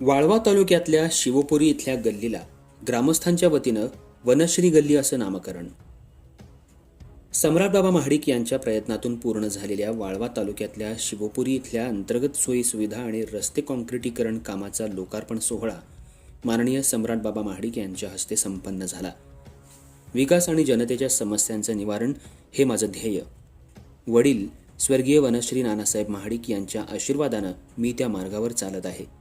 वाळवा तालुक्यातल्या शिवपुरी इथल्या गल्लीला ग्रामस्थांच्या वतीनं वनश्री गल्ली असं नामकरण. सम्राटबाबा महाडिक यांच्या प्रयत्नातून पूर्ण झालेल्या वाळवा तालुक्यातल्या शिवपुरी इथल्या अंतर्गत सोयी सुविधा आणि रस्ते कॉन्क्रिटीकरण कामाचा लोकार्पण सोहळा माननीय सम्राटबाबा महाडिक यांच्या हस्ते संपन्न झाला. विकास आणि जनतेच्या समस्यांचं निवारण हे माझं ध्येय. वडील स्वर्गीय वनश्री नानासाहेब महाडिक यांच्या आशीर्वादानं मी त्या मार्गावर चालत आहे.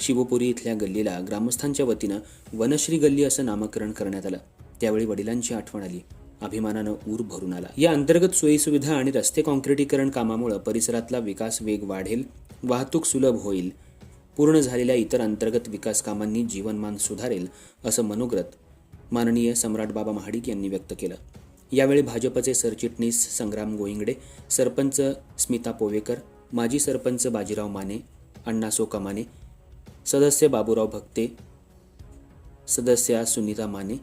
शिवपुरी इथल्या गल्लीला ग्रामस्थांच्या वतीनं वनश्री गल्ली असं नामकरण करण्यात आलं. त्यावेळी वडिलांची आठवण आली. अभिमानानं ऊर भरून आला. या अंतर्गत सोयीसुविधा आणि रस्ते काँक्रिटीकरण कामामुळे परिसरातला विकास वेग वाढेल वाहतूक सुलभ होईल पूर्ण झालेल्या इतर अंतर्गत विकास कामांनी जीवनमान सुधारेल असं मनोगत माननीय सम्राट बाबा महाडिक यांनी व्यक्त केलं. यावेळी भाजपचे सरचिटणीस संग्राम गोईंगडे सरपंच स्मिता पोवेकर माजी सरपंच बाजीराव माने अण्णासो कमाने सदस्य बाबूराव भक्ते सदस्या सुनीता माने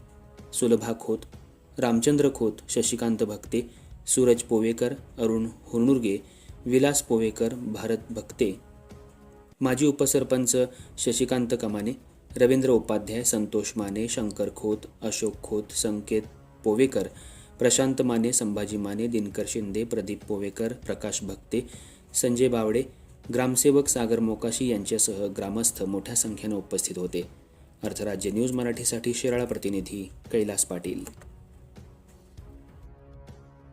सुलभा खोत रामचंद्र खोत शशिकांत भक्ते सूरज पोवेकर अरुण हुरनुर्गे विलास पोवेकर भारत भक्ते. माजी उपसरपंच शशिकांत कमाने रवींद्र उपाध्याय संतोष माने शंकर खोत अशोक खोत संकेत पोवेकर प्रशांत माने संभाजी माने दिनकर शिंदे प्रदीप पोवेकर प्रकाश भक्ते संजय बावडे ग्रामसेवक सागर मोकाशी यांच्यासह ग्रामस्थ मोठ्या संख्येनं उपस्थित होते. अर्थराज्य न्यूज मराठीसाठी शिराळा प्रतिनिधी कैलास पाटील.